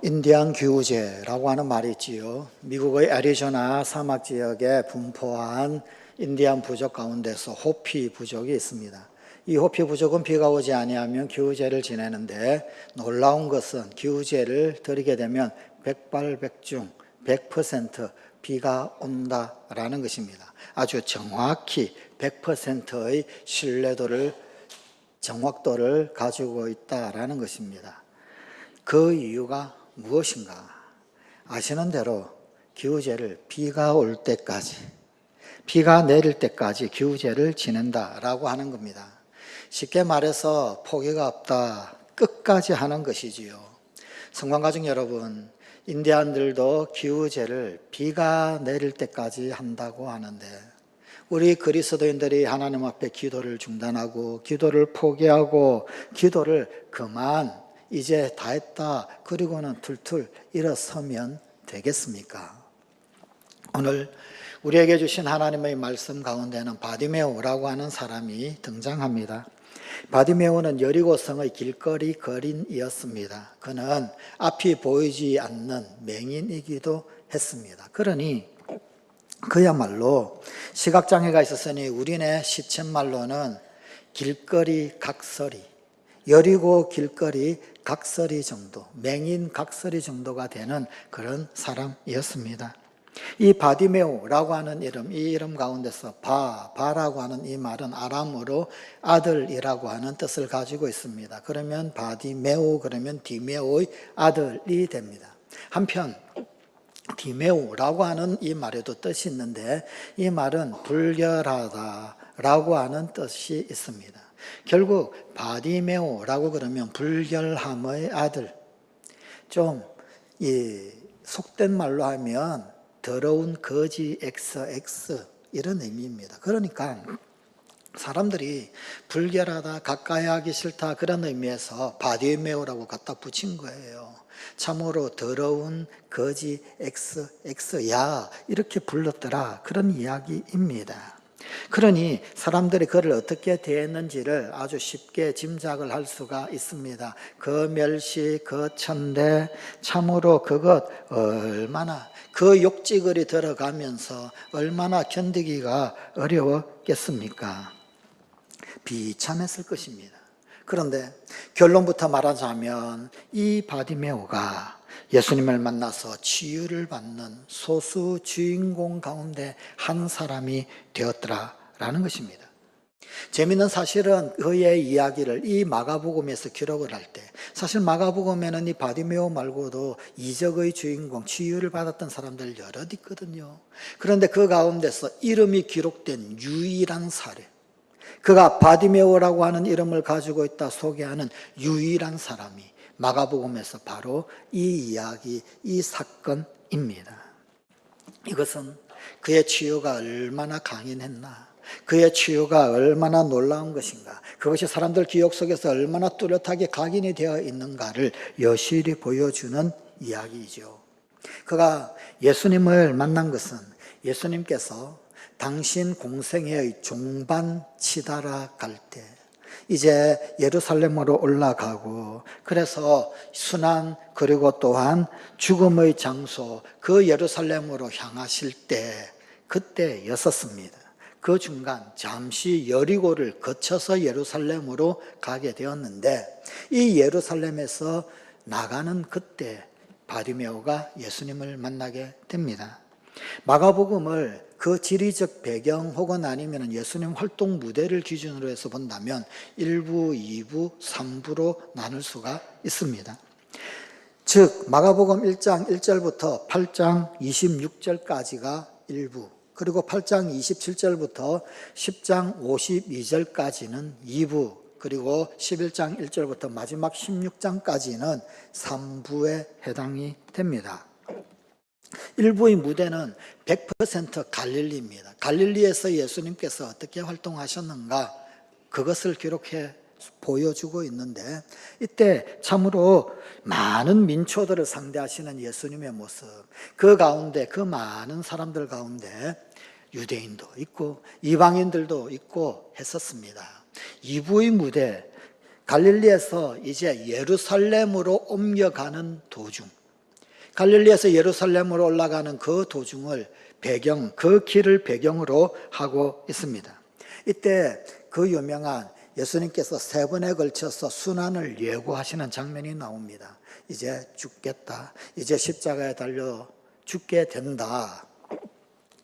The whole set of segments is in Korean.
인디안 기후제라고 하는 말이 있지요. 미국의 애리조나 사막 지역에 분포한 인디안 부족 가운데서 호피 부족이 있습니다. 이 호피 부족은 비가 오지 아니하면 기후제를 지내는데 놀라운 것은 기후제를 드리게 되면 백발백중 100% 비가 온다라는 것입니다. 아주 정확히 100%의 신뢰도를 정확도를 가지고 있다라는 것입니다. 그 이유가 무엇인가? 아시는 대로 기후제를 비가 올 때까지, 비가 내릴 때까지 기후제를 지낸다라고 하는 겁니다. 쉽게 말해서 포기가 없다, 끝까지 하는 것이지요. 성관가족 여러분, 인디안들도 기후제를 비가 내릴 때까지 한다고 하는데, 우리 그리스도인들이 하나님 앞에 기도를 중단하고, 기도를 포기하고, 기도를 그만 이제 다 했다. 그리고는 툴툴 일어서면 되겠습니까? 오늘 우리에게 주신 하나님의 말씀 가운데는 바디메오라고 하는 사람이 등장합니다. 바디메오는 여리고성의 길거리 거린이었습니다. 그는 앞이 보이지 않는 맹인이기도 했습니다. 그러니 그야말로 시각장애가 있었으니 우리네 시쳇말로는 길거리 각설이 여리고 길거리 각설이 정도, 맹인 각설이 정도가 되는 그런 사람이었습니다. 이 바디메오라고 하는 이름, 이 이름 가운데서 바, 바라고 하는 이 말은 아람어로 아들이라고 하는 뜻을 가지고 있습니다. 그러면 바디메오, 그러면 디메오의 아들이 됩니다. 한편, 디메오라고 하는 이 말에도 뜻이 있는데, 이 말은 불결하다라고 하는 뜻이 있습니다. 결국 바디메오라고 그러면 불결함의 아들. 좀 이 속된 말로 하면 더러운 거지 XX 이런 의미입니다. 그러니까 사람들이 불결하다, 가까이 하기 싫다 그런 의미에서 바디메오라고 갖다 붙인 거예요. 참으로 더러운 거지 XX야 이렇게 불렀더라 그런 이야기입니다. 그러니 사람들이 그를 어떻게 대했는지를 아주 쉽게 짐작을 할 수가 있습니다. 그 멸시, 그 천대, 참으로 그것 얼마나 그 욕지거리 들어가면서 얼마나 견디기가 어려웠겠습니까? 비참했을 것입니다. 그런데 결론부터 말하자면 이 바디메오가 예수님을 만나서 치유를 받는 소수 주인공 가운데 한 사람이 되었더라라는 것입니다. 재미있는 사실은 그의 이야기를 이 마가복음에서 기록을 할 때 사실 마가복음에는 이 바디메오 말고도 이적의 주인공 치유를 받았던 사람들 여럿 있거든요. 그런데 그 가운데서 이름이 기록된 유일한 사례 그가 바디메오라고 하는 이름을 가지고 있다 소개하는 유일한 사람이 마가복음에서 바로 이 이야기, 이 사건입니다. 이것은 그의 치유가 얼마나 강인했나, 그의 치유가 얼마나 놀라운 것인가, 그것이 사람들 기억 속에서 얼마나 뚜렷하게 각인이 되어 있는가를 여실히 보여주는 이야기이죠. 그가 예수님을 만난 것은 예수님께서 당신 공생애의 종반 치달아 갈 때 이제 예루살렘으로 올라가고 그래서 순환 그리고 또한 죽음의 장소 그 예루살렘으로 향하실 때 그때였었습니다. 그 중간 잠시 여리고를 거쳐서 예루살렘으로 가게 되었는데 이 예루살렘에서 나가는 그때 바리메오가 예수님을 만나게 됩니다. 마가복음을 그 지리적 배경 혹은 아니면 예수님 활동 무대를 기준으로 해서 본다면 1부, 2부, 3부로 나눌 수가 있습니다. 즉, 마가복음 1장 1절부터 8장 26절까지가 1부, 그리고 8장 27절부터 10장 52절까지는 2부, 그리고 11장 1절부터 마지막 16장까지는 3부에 해당이 됩니다. 일부의 무대는 100% 갈릴리입니다. 갈릴리에서 예수님께서 어떻게 활동하셨는가 그것을 기록해 보여주고 있는데 이때 참으로 많은 민초들을 상대하시는 예수님의 모습 그 가운데 그 많은 사람들 가운데 유대인도 있고 이방인들도 있고 했었습니다. 이부의 무대 갈릴리에서 이제 예루살렘으로 옮겨가는 도중 갈릴리에서 예루살렘으로 올라가는 그 도중을 배경, 그 길을 배경으로 하고 있습니다. 이때 그 유명한 예수님께서 세 번에 걸쳐서 순환을 예고하시는 장면이 나옵니다. 이제 죽겠다. 이제 십자가에 달려 죽게 된다.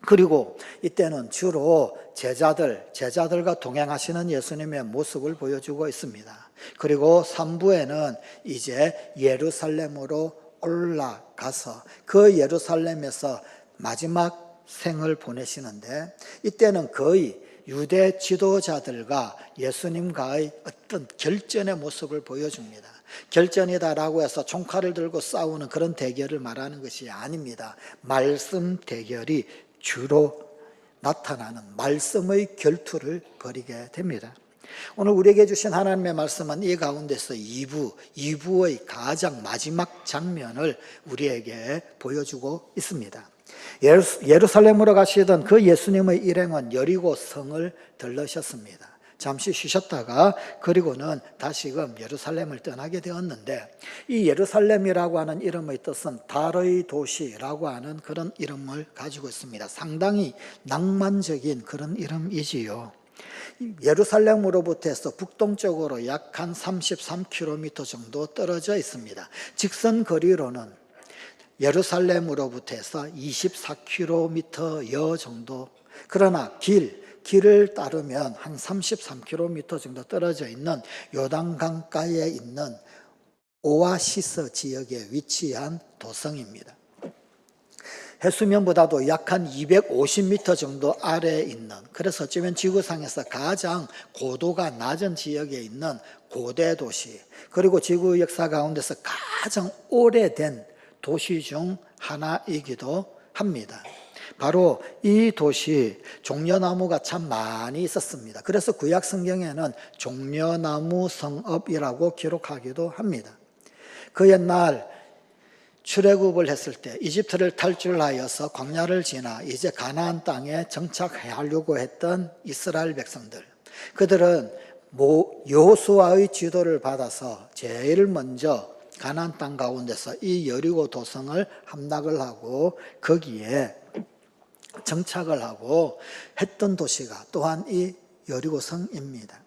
그리고 이때는 주로 제자들, 제자들과 동행하시는 예수님의 모습을 보여주고 있습니다. 그리고 3부에는 이제 예루살렘으로 올라가서 그 예루살렘에서 마지막 생을 보내시는데 이때는 거의 유대 지도자들과 예수님과의 어떤 결전의 모습을 보여줍니다. 결전이다라고 해서 총칼을 들고 싸우는 그런 대결을 말하는 것이 아닙니다. 말씀 대결이 주로 나타나는 말씀의 결투를 벌이게 됩니다. 오늘 우리에게 주신 하나님의 말씀은 이 가운데서 2부, 2부의 가장 마지막 장면을 우리에게 보여주고 있습니다. 예루살렘으로 가시던 그 예수님의 일행은 여리고 성을 들르셨습니다. 잠시 쉬셨다가 그리고는 다시금 예루살렘을 떠나게 되었는데 이 예루살렘이라고 하는 이름의 뜻은 달의 도시라고 하는 그런 이름을 가지고 있습니다. 상당히 낭만적인 그런 이름이지요. 예루살렘으로부터 해서 북동쪽으로 약 한 33km 정도 떨어져 있습니다. 직선 거리로는 예루살렘으로부터 해서 24km여 정도 그러나 길, 길을 따르면 한 33km 정도 떨어져 있는 요단강가에 있는 오아시스 지역에 위치한 도성입니다. 해수면보다도 약한 250m 정도 아래에 있는 그래서 어쩌면 지구상에서 가장 고도가 낮은 지역에 있는 고대 도시 그리고 지구 역사 가운데서 가장 오래된 도시 중 하나이기도 합니다. 바로 이 도시 종려나무가 참 많이 있었습니다. 그래서 구약 성경에는 종려나무 성읍이라고 기록하기도 합니다. 그 옛날 출애굽을 했을 때 이집트를 탈출하여서 광야를 지나 이제 가나안 땅에 정착하려고 했던 이스라엘 백성들. 그들은 여호수아의 지도를 받아서 제일 먼저 가나안 땅 가운데서 이 여리고 도성을 함락을 하고 거기에 정착을 하고 했던 도시가 또한 이 여리고성입니다.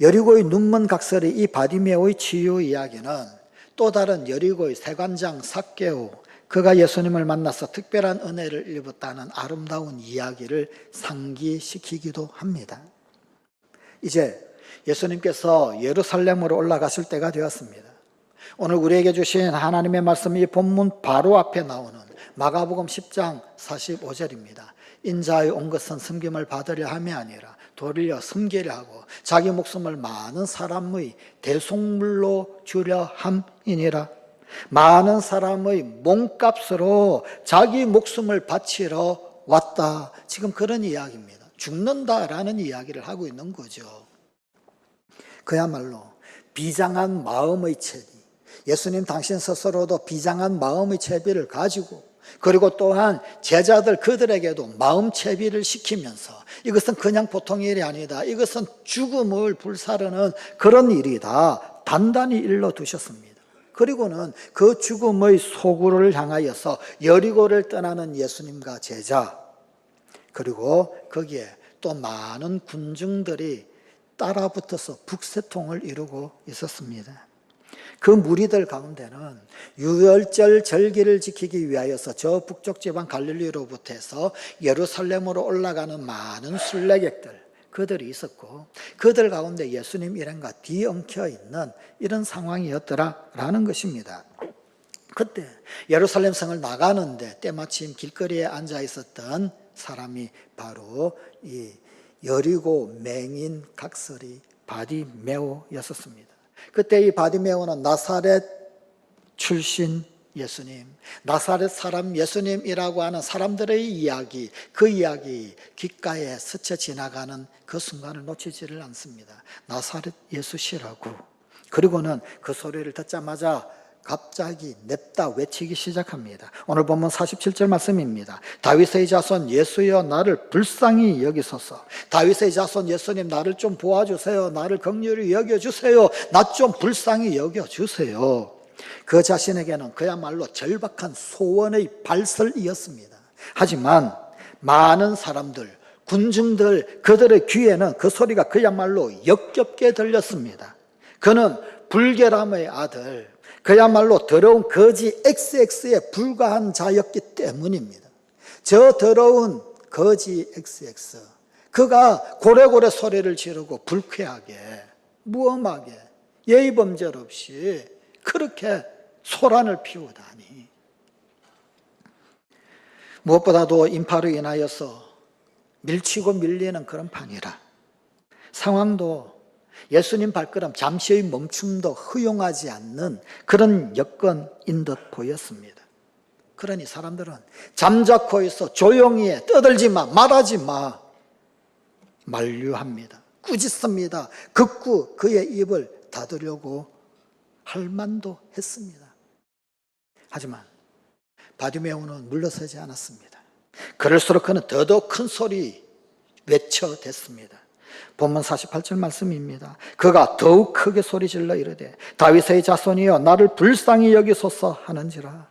여리고의 눈먼 각설이 이 바디메오의 치유 이야기는 또 다른 여리고의 세관장 삭개오 그가 예수님을 만나서 특별한 은혜를 입었다는 아름다운 이야기를 상기시키기도 합니다. 이제 예수님께서 예루살렘으로 올라갔을 때가 되었습니다. 오늘 우리에게 주신 하나님의 말씀이 본문 바로 앞에 나오는 마가복음 10장 45절입니다. 인자의 온 것은 섬김을 받으려 함이 아니라 도리어 섬기려 하고 자기 목숨을 많은 사람의 대속물로 주려 함이니라. 많은 사람의 몸값으로 자기 목숨을 바치러 왔다. 지금 그런 이야기입니다. 죽는다라는 이야기를 하고 있는 거죠. 그야말로 비장한 마음의 채비. 예수님 당신 스스로도 비장한 마음의 채비를 가지고 그리고 또한 제자들 그들에게도 마음 채비를 시키면서 이것은 그냥 보통 일이 아니다. 이것은 죽음을 불사르는 그런 일이다. 단단히 일러 두셨습니다. 그리고는 그 죽음의 소구를 향하여서 여리고를 떠나는 예수님과 제자 그리고 거기에 또 많은 군중들이 따라붙어서 북새통을 이루고 있었습니다. 그 무리들 가운데는 유월절 절기를 지키기 위하여서 저 북쪽 지방 갈릴리로부터 해서 예루살렘으로 올라가는 많은 순례객들 그들이 있었고 그들 가운데 예수님 일행과 뒤엉켜 있는 이런 상황이었더라라는 것입니다. 그때 예루살렘 성을 나가는데 때마침 길거리에 앉아 있었던 사람이 바로 이 여리고 맹인 각설이 바디메오였었습니다. 그때 이 바디메오는 나사렛 출신 예수님, 나사렛 사람 예수님이라고 하는 사람들의 이야기, 그 이야기 귓가에 스쳐 지나가는 그 순간을 놓치지를 않습니다. 나사렛 예수시라고. 그리고는 그 소리를 듣자마자 갑자기 냅다 외치기 시작합니다. 오늘 보면 47절 말씀입니다. 다윗의 자손 예수여 나를 불쌍히 여기소서. 다윗의 자손 예수님 나를 좀 보아주세요. 나를 긍휼히 여겨주세요. 나 좀 불쌍히 여겨주세요. 그 자신에게는 그야말로 절박한 소원의 발설이었습니다. 하지만 많은 사람들, 군중들, 그들의 귀에는 그 소리가 그야말로 역겹게 들렸습니다. 그는 불결함의 아들, 그야말로 더러운 거지 XX에 불과한 자였기 때문입니다. 저 더러운 거지 XX. 그가 고래고래 소리를 지르고 불쾌하게, 무엄하게, 예의범절 없이 그렇게 소란을 피우다니. 무엇보다도 인파로 인하여서 밀치고 밀리는 그런 판이라. 상황도 예수님 발걸음 잠시의 멈춤도 허용하지 않는 그런 여건인 듯 보였습니다. 그러니 사람들은 잠자코 있어 조용히 해 떠들지 마 말하지 마 만류합니다. 꾸짖습니다. 극구 그의 입을 닫으려고 할 만도 했습니다. 하지만 바디메오는 물러서지 않았습니다. 그럴수록 그는 더더욱 큰 소리 외쳐댔습니다. 본문 48절 말씀입니다. 그가 더욱 크게 소리질러 이르되 다윗의 자손이여 나를 불쌍히 여기소서 하는지라.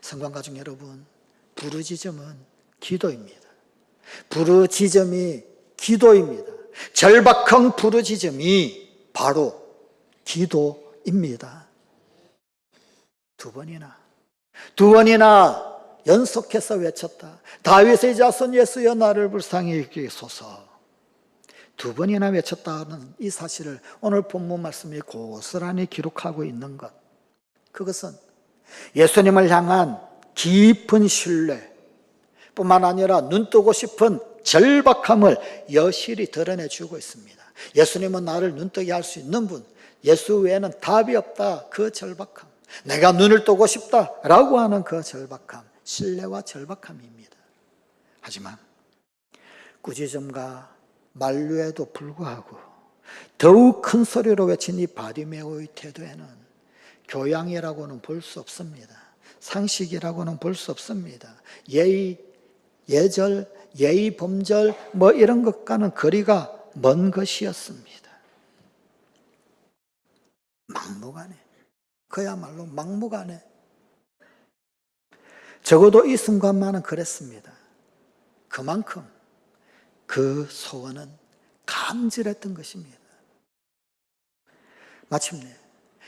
성관가족 여러분, 부르짖음은 기도입니다. 부르짖음이 기도입니다. 절박한 부르짖음이 바로 기도입니다. 두 번이나 두 번이나 연속해서 외쳤다. 다윗의 자손 예수여 나를 불쌍히 여기소서. 두 번이나 외쳤다는 이 사실을 오늘 본문 말씀이 고스란히 기록하고 있는 것. 그것은 예수님을 향한 깊은 신뢰 뿐만 아니라 눈뜨고 싶은 절박함을 여실히 드러내주고 있습니다. 예수님은 나를 눈뜨게 할 수 있는 분, 예수 외에는 답이 없다. 그 절박함. 내가 눈을 뜨고 싶다. 라고 하는 그 절박함. 신뢰와 절박함입니다. 하지만 꾸짖음과 만류에도 불구하고 더욱 큰 소리로 외친 이 바디메오의 태도에는 교양이라고는 볼 수 없습니다. 상식이라고는 볼 수 없습니다. 예의, 예절, 예의 범절 뭐 이런 것과는 거리가 먼 것이었습니다. 막무가내. 그야말로 막무가내. 적어도 이 순간만은 그랬습니다. 그만큼 그 소원은 간절했던 것입니다. 마침내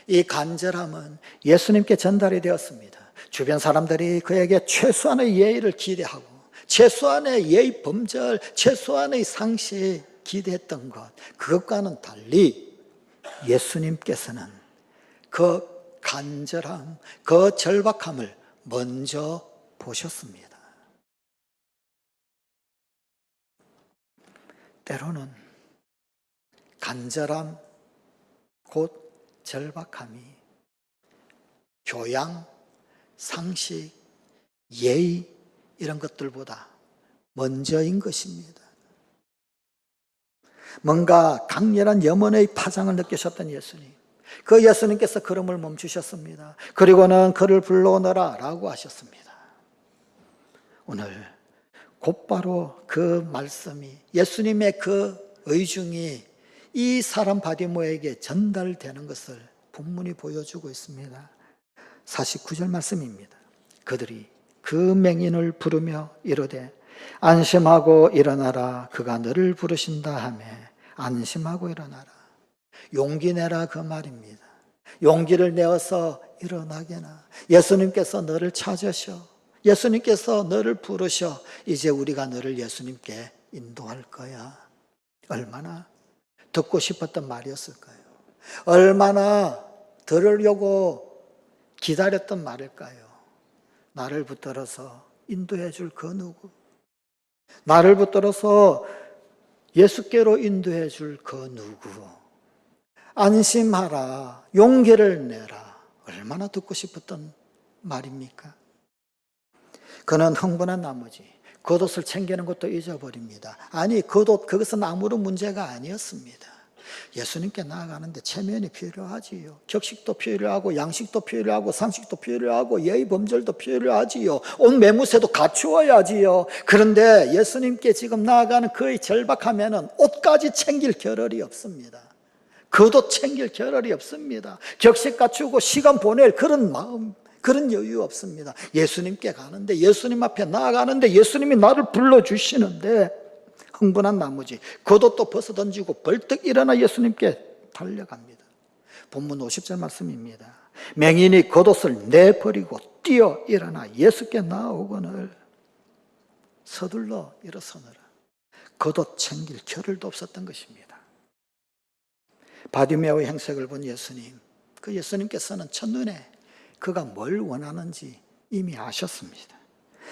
이 간절함은 예수님께 전달이 되었습니다. 주변 사람들이 그에게 최소한의 예의를 기대하고 최소한의 예의 범절, 최소한의 상식 기대했던 것 그것과는 달리 예수님께서는 그 간절함, 그 절박함을 먼저 보셨습니다. 때로는 간절함, 곧 절박함이 교양, 상식, 예의 이런 것들보다 먼저인 것입니다. 뭔가 강렬한 염원의 파장을 느끼셨던 예수님. 그 예수님께서 걸음을 멈추셨습니다. 그리고는 그를 불러오너라 라고 하셨습니다. 오늘 곧바로 그 말씀이 예수님의 그 의중이 이 사람 바디모에게 전달되는 것을 본문이 보여주고 있습니다. 49절 말씀입니다. 그들이 그 맹인을 부르며 이르되 안심하고 일어나라 그가 너를 부르신다 하매 안심하고 일어나라 용기 내라 그 말입니다. 용기를 내어서 일어나게나 예수님께서 너를 찾으셔 예수님께서 너를 부르셔 이제 우리가 너를 예수님께 인도할 거야. 얼마나 듣고 싶었던 말이었을까요? 얼마나 들으려고 기다렸던 말일까요? 나를 붙들어서 인도해 줄 그 누구? 나를 붙들어서 예수께로 인도해 줄 그 누구? 안심하라. 용기를 내라. 얼마나 듣고 싶었던 말입니까? 그는 흥분한 나머지 겉옷을 챙기는 것도 잊어버립니다. 아니, 겉옷, 그것은 아무런 문제가 아니었습니다. 예수님께 나아가는데 체면이 필요하지요. 격식도 필요하고, 양식도 필요하고, 상식도 필요하고, 예의 범절도 필요하지요. 온 매무새도 갖추어야지요. 그런데 예수님께 지금 나아가는 그의 절박하면은 옷까지 챙길 겨를이 없습니다. 그도 챙길 겨를이 없습니다. 격식 갖추고 시간 보낼 그런 마음, 그런 여유 없습니다. 예수님께 가는데, 예수님 앞에 나아가는데, 예수님이 나를 불러주시는데, 흥분한 나머지, 그도 또 벗어 던지고 벌떡 일어나 예수님께 달려갑니다. 본문 50절 말씀입니다. 맹인이 겉옷을 내버리고 뛰어 일어나 예수께 나오거늘 서둘러 일어서느라 겉옷 챙길 겨를도 없었던 것입니다. 바디메오의 행색을 본 예수님, 그 예수님께서는 첫눈에 그가 뭘 원하는지 이미 아셨습니다.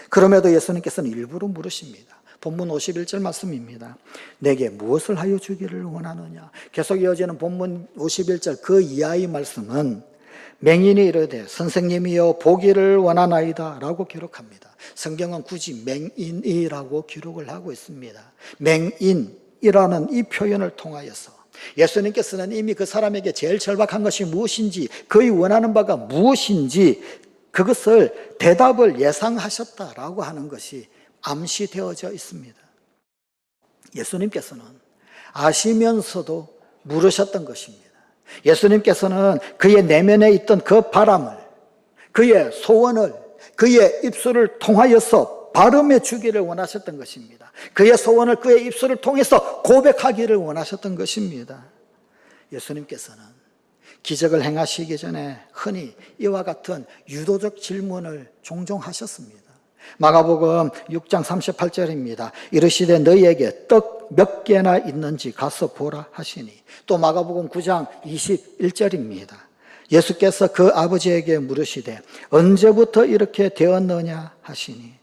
그럼에도 예수님께서는 일부러 물으십니다. 본문 51절 말씀입니다. 내게 무엇을 하여 주기를 원하느냐? 계속 이어지는 본문 51절 그 이하의 말씀은 맹인이 이르되 선생님이여 보기를 원하나이다 라고 기록합니다. 성경은 굳이 맹인이라고 기록을 하고 있습니다. 맹인이라는 이 표현을 통하여서 예수님께서는 이미 그 사람에게 제일 절박한 것이 무엇인지 그의 원하는 바가 무엇인지 그것을 대답을 예상하셨다라고 하는 것이 암시되어져 있습니다. 예수님께서는 아시면서도 물으셨던 것입니다. 예수님께서는 그의 내면에 있던 그 바람을, 그의 소원을, 그의 입술을 통하여서 발음해 주기를 원하셨던 것입니다. 그의 소원을 그의 입술을 통해서 고백하기를 원하셨던 것입니다. 예수님께서는 기적을 행하시기 전에 흔히 이와 같은 유도적 질문을 종종 하셨습니다. 마가복음 6장 38절입니다. 이르시되 너희에게 떡 몇 개나 있는지 가서 보라 하시니 또 마가복음 9장 21절입니다. 예수께서 그 아버지에게 물으시되 언제부터 이렇게 되었느냐 하시니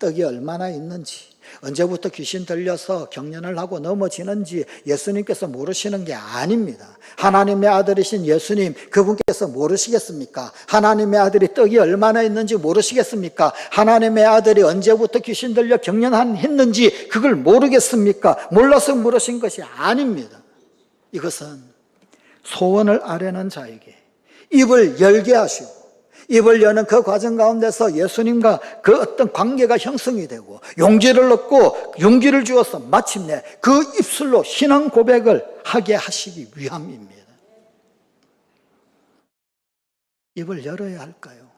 떡이 얼마나 있는지 언제부터 귀신 들려서 경련을 하고 넘어지는지 예수님께서 모르시는 게 아닙니다. 하나님의 아들이신 예수님 그분께서 모르시겠습니까? 하나님의 아들이 떡이 얼마나 있는지 모르시겠습니까? 하나님의 아들이 언제부터 귀신 들려 경련했는지 그걸 모르겠습니까? 몰라서 물으신 것이 아닙니다. 이것은 소원을 아뢰는 자에게 입을 열게 하시고 입을 여는 그 과정 가운데서 예수님과 그 어떤 관계가 형성이 되고 용기를 얻고 용기를 주어서 마침내 그 입술로 신앙 고백을 하게 하시기 위함입니다. 입을 열어야 할까요?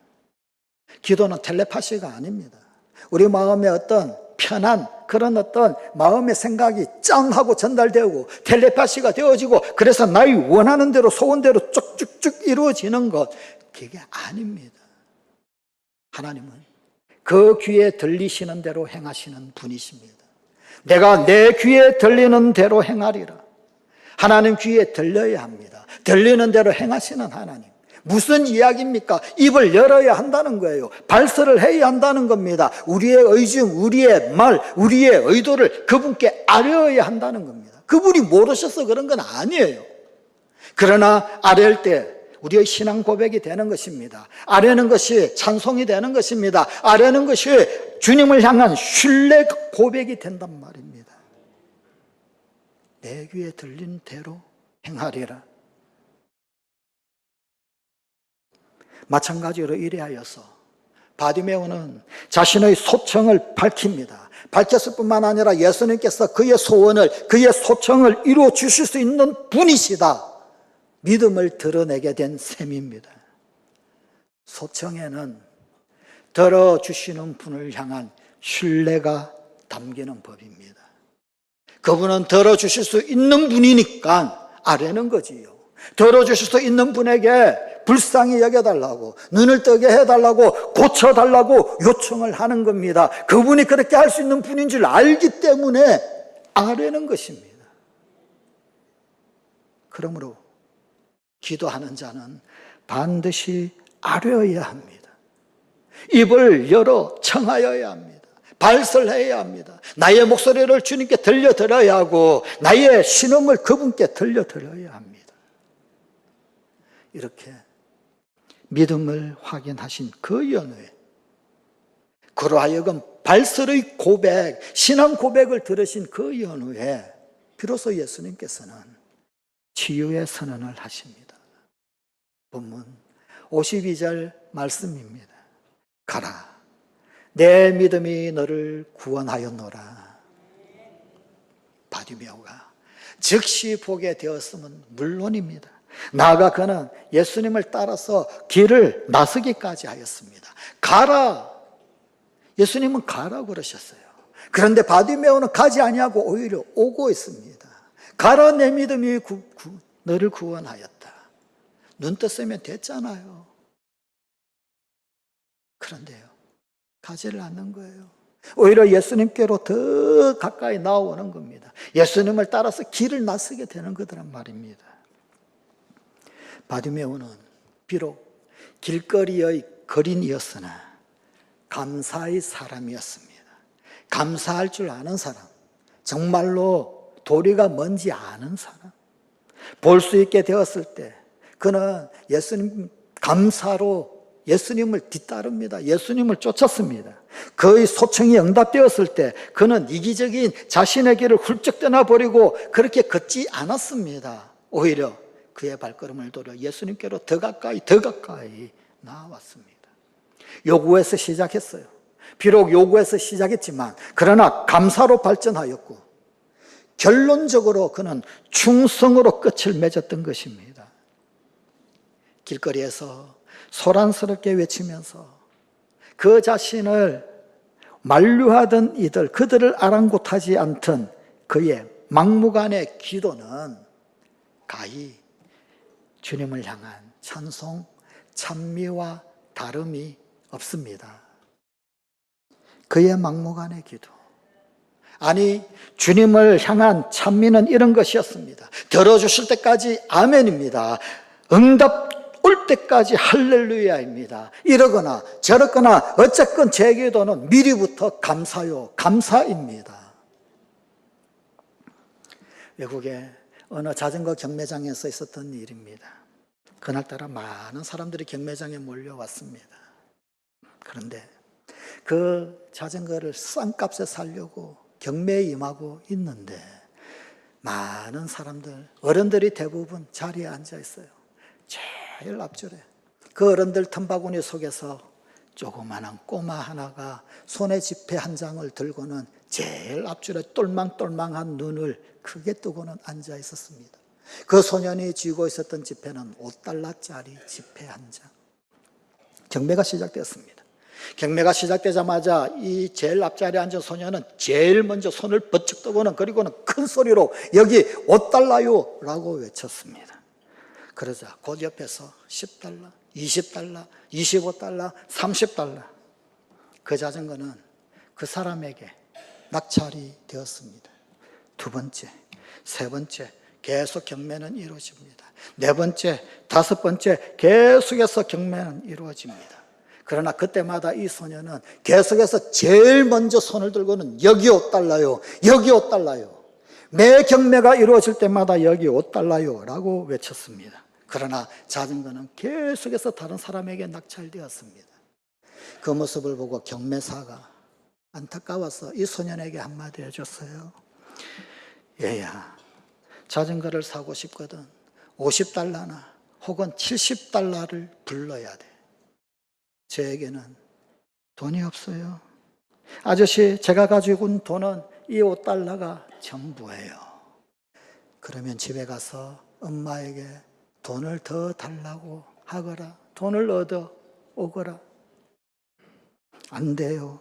기도는 텔레파시가 아닙니다. 우리 마음에 어떤 편한 그런 어떤 마음의 생각이 짠 하고 전달되고 텔레파시가 되어지고 그래서 나의 원하는 대로 소원대로 쭉쭉쭉 이루어지는 것 그게 아닙니다. 하나님은 그 귀에 들리시는 대로 행하시는 분이십니다. 내가 내 귀에 들리는 대로 행하리라. 하나님 귀에 들려야 합니다. 들리는 대로 행하시는 하나님. 무슨 이야기입니까? 입을 열어야 한다는 거예요. 발설을 해야 한다는 겁니다. 우리의 의중, 우리의 말, 우리의 의도를 그분께 아뢰어야 한다는 겁니다. 그분이 모르셔서 그런 건 아니에요. 그러나 아뢰을 때 우리의 신앙 고백이 되는 것입니다. 아뢰는 것이 찬송이 되는 것입니다. 아뢰는 것이 주님을 향한 신뢰 고백이 된단 말입니다. 내 귀에 들린 대로 행하리라. 마찬가지로 이래하여서 바디메오는 자신의 소청을 밝힙니다. 밝혔을 뿐만 아니라 예수님께서 그의 소원을, 그의 소청을 이루어 주실 수 있는 분이시다. 믿음을 드러내게 된 셈입니다. 소청에는 들어주시는 분을 향한 신뢰가 담기는 법입니다. 그분은 들어주실 수 있는 분이니까 아뢰는 거지요. 들어주실 수 있는 분에게 불쌍히 여겨달라고, 눈을 뜨게 해달라고, 고쳐달라고 요청을 하는 겁니다. 그분이 그렇게 할 수 있는 분인 줄 알기 때문에 아뢰는 것입니다. 그러므로 기도하는 자는 반드시 아뢰어야 합니다. 입을 열어 청하여야 합니다. 발설해야 합니다. 나의 목소리를 주님께 들려드려야 하고, 나의 신음을 그분께 들려드려야 합니다. 이렇게 믿음을 확인하신 그 연후에, 그로 하여금 발설의 고백, 신앙 고백을 들으신 그 연후에, 비로소 예수님께서는 치유의 선언을 하십니다. 본문 52절 말씀입니다. 가라. 내 믿음이 너를 구원하였노라. 바디메오가 즉시 보게 되었으면 물론입니다. 나아가 그는 예수님을 따라서 길을 나서기까지 하였습니다. 가라! 예수님은 가라 그러셨어요. 그런데 바디메오는 가지 아니하고 오히려 오고 있습니다. 가라 내 믿음이 구, 구, 너를 구원하였다. 눈 떴으면 됐잖아요. 그런데요. 가지를 않는 거예요. 오히려 예수님께로 더 가까이 나오는 겁니다. 예수님을 따라서 길을 나서게 되는 거더란 말입니다. 바디메오는 비록 길거리의 거린이었으나 감사의 사람이었습니다. 감사할 줄 아는 사람, 정말로 도리가 뭔지 아는 사람, 볼 수 있게 되었을 때 그는 예수님 감사로 예수님을 뒤따릅니다. 예수님을 쫓았습니다. 그의 소청이 응답되었을 때 그는 이기적인 자신의 길을 훌쩍 떠나버리고 그렇게 걷지 않았습니다. 오히려 그의 발걸음을 돌려 예수님께로 더 가까이 더 가까이 나왔습니다. 요구에서 시작했어요. 비록 요구에서 시작했지만 그러나 감사로 발전하였고 결론적으로 그는 충성으로 끝을 맺었던 것입니다. 길거리에서 소란스럽게 외치면서 그 자신을 만류하던 이들, 그들을 아랑곳하지 않던 그의 막무가내 기도는 가히 주님을 향한 찬송, 찬미와 다름이 없습니다. 그의 막무가내 기도. 아니, 주님을 향한 찬미는 이런 것이었습니다. 들어주실 때까지 아멘입니다. 응답 올 때까지 할렐루야입니다. 이러거나 저러거나 어쨌건 제 기도는 미리부터 감사요, 감사입니다. 외국에 어느 자전거 경매장에서 있었던 일입니다. 그날따라 많은 사람들이 경매장에 몰려왔습니다. 그런데 그 자전거를 싼 값에 살려고 경매에 임하고 있는데 많은 사람들, 어른들이 대부분 자리에 앉아 있어요. 제일 앞줄에. 그 어른들 틈바구니 속에서 조그마한 꼬마 하나가 손에 지폐 한 장을 들고는 제일 앞줄에 똘망똘망한 눈을 크게 뜨고는 앉아 있었습니다. 그 소년이 쥐고 있었던 지폐는 5달러짜리 지폐 한 장. 경매가 시작되었습니다. 경매가 시작되자마자 이 제일 앞자리에 앉은 소년은 제일 먼저 손을 번쩍 뜨고는 그리고는 큰 소리로 여기 5달러요 라고 외쳤습니다. 그러자 곧 옆에서 10달러, 20달러, 25달러, 30달러 그 자전거는 그 사람에게 낙찰이 되었습니다. 두 번째, 세 번째 계속 경매는 이루어집니다. 네 번째, 다섯 번째 계속해서 경매는 이루어집니다. 그러나 그때마다 이 소녀는 계속해서 제일 먼저 손을 들고는 여기 5달러요, 여기 5달러요. 매 경매가 이루어질 때마다 여기 5달러요 라고 외쳤습니다. 그러나 자전거는 계속해서 다른 사람에게 낙찰되었습니다. 그 모습을 보고 경매사가 안타까워서 이 소년에게 한마디 해줬어요. 얘야, 자전거를 사고 싶거든 50달러나 혹은 70달러를 불러야 돼. 저에게는 돈이 없어요. 아저씨, 제가 가지고 온 돈은 이 5달러가 전부예요. 그러면 집에 가서 엄마에게 돈을 더 달라고 하거라. 돈을 얻어 오거라. 안 돼요.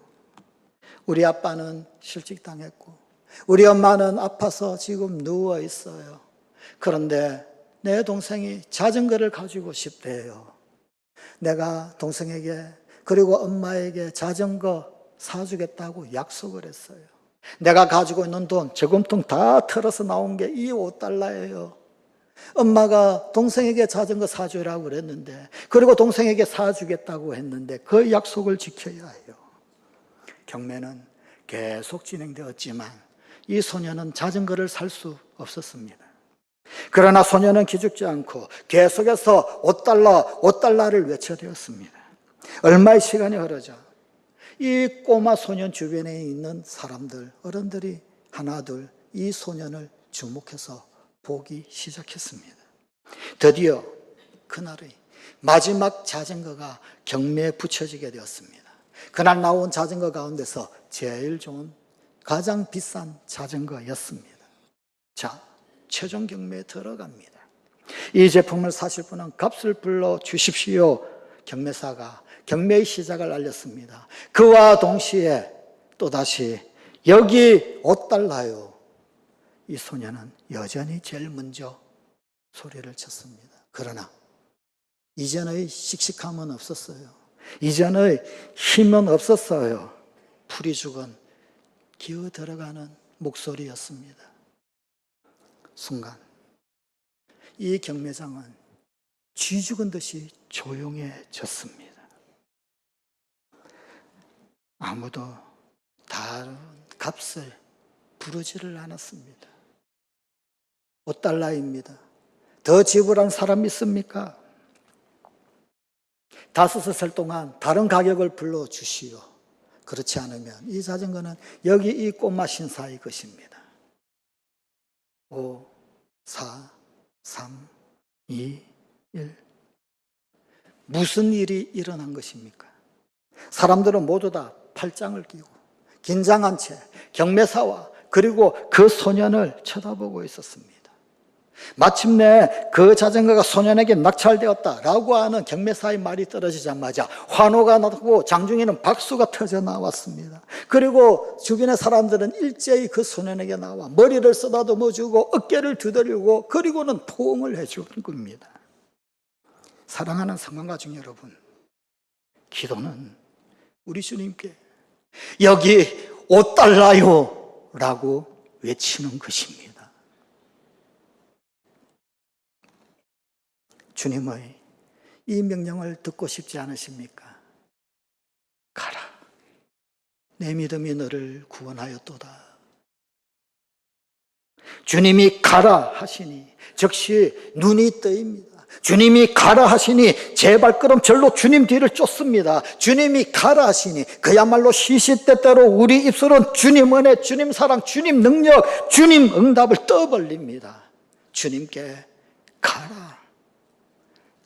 우리 아빠는 실직당했고, 우리 엄마는 아파서 지금 누워 있어요. 그런데 내 동생이 자전거를 가지고 싶대요. 내가 동생에게 그리고 엄마에게 자전거 사주겠다고 약속을 했어요. 내가 가지고 있는 돈 저금통 다 털어서 나온 게 이 5달러예요. 엄마가 동생에게 자전거 사주라고 그랬는데 그리고 동생에게 사주겠다고 했는데 그 약속을 지켜야 해요. 경매는 계속 진행되었지만 이 소녀는 자전거를 살 수 없었습니다. 그러나 소녀는 기죽지 않고 계속해서 5달러, 5달러를 외쳐대었습니다. 얼마의 시간이 흐르자 이 꼬마 소년 주변에 있는 사람들, 어른들이 하나둘 이 소년을 주목해서 보기 시작했습니다. 드디어 그날의 마지막 자전거가 경매에 붙여지게 되었습니다. 그날 나온 자전거 가운데서 제일 좋은 가장 비싼 자전거였습니다. 자, 최종 경매에 들어갑니다. 이 제품을 사실 분은 값을 불러 주십시오. 경매사가 경매의 시작을 알렸습니다. 그와 동시에 또다시 여기 5달러요. 이 소녀는 여전히 제일 먼저 소리를 쳤습니다. 그러나 이전의 씩씩함은 없었어요. 이전의 힘은 없었어요. 풀이 죽은 기어 들어가는 목소리였습니다. 순간 이 경매장은 쥐 죽은 듯이 조용해졌습니다. 아무도 다른 값을 부르지를 않았습니다. 5달러입니다. 더 지불한 사람 있습니까? 다섯을 살 동안 다른 가격을 불러주시오. 그렇지 않으면 이 자전거는 여기 이 꼬마 신사의 것입니다. 5, 4, 3, 2, 1. 무슨 일이 일어난 것입니까? 사람들은 모두 다 팔짱을 끼고 긴장한 채 경매사와 그리고 그 소년을 쳐다보고 있었습니다. 마침내 그 자전거가 소년에게 낙찰되었다라고 하는 경매사의 말이 떨어지자마자 환호가 나고 장중에는 박수가 터져 나왔습니다. 그리고 주변의 사람들은 일제히 그 소년에게 나와 머리를 쓰다듬어 주고 어깨를 두드리고 그리고는 포옹을 해 주는 겁니다. 사랑하는 성관가중 여러분, 기도는 우리 주님께 여기 5달러요 라고 외치는 것입니다. 주님의 이 명령을 듣고 싶지 않으십니까? 가라. 내 믿음이 너를 구원하였도다. 주님이 가라 하시니 즉시 눈이 떠입니다. 주님이 가라 하시니 제 발걸음 절로 주님 뒤를 쫓습니다. 주님이 가라 하시니 그야말로 시시때때로 우리 입술은 주님 은혜, 주님 사랑, 주님 능력, 주님 응답을 떠벌립니다. 주님께 가라.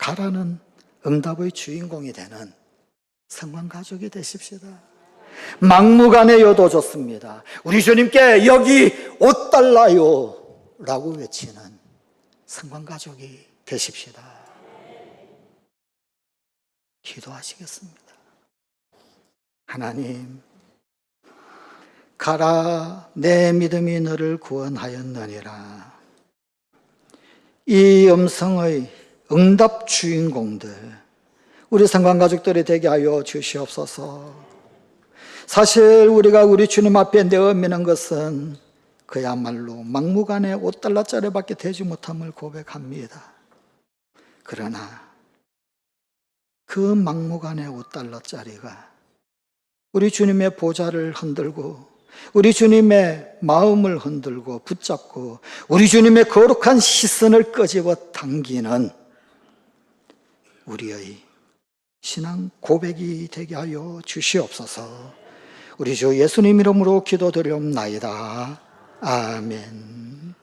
가라는 응답의 주인공이 되는 성관 가족이 되십시다. 막무가내 여도 좋습니다. 우리 주님께 여기 5달러요 라고 외치는 성관 가족이 되십시다. 기도하시겠습니다. 하나님, 가라, 내 믿음이 너를 구원하였느니라. 이 음성의 응답 주인공들, 우리 성관 가족들이 되게 하여 주시옵소서. 사실 우리가 우리 주님 앞에 내어미는 것은 그야말로 막무가내 5달러짜리밖에 되지 못함을 고백합니다. 그러나 그 막무가내 5달러짜리가 우리 주님의 보좌를 흔들고 우리 주님의 마음을 흔들고 붙잡고 우리 주님의 거룩한 시선을 끄집어 당기는 우리의 신앙 고백이 되게 하여 주시옵소서. 우리 주 예수님 이름으로 기도드리옵나이다. 아멘.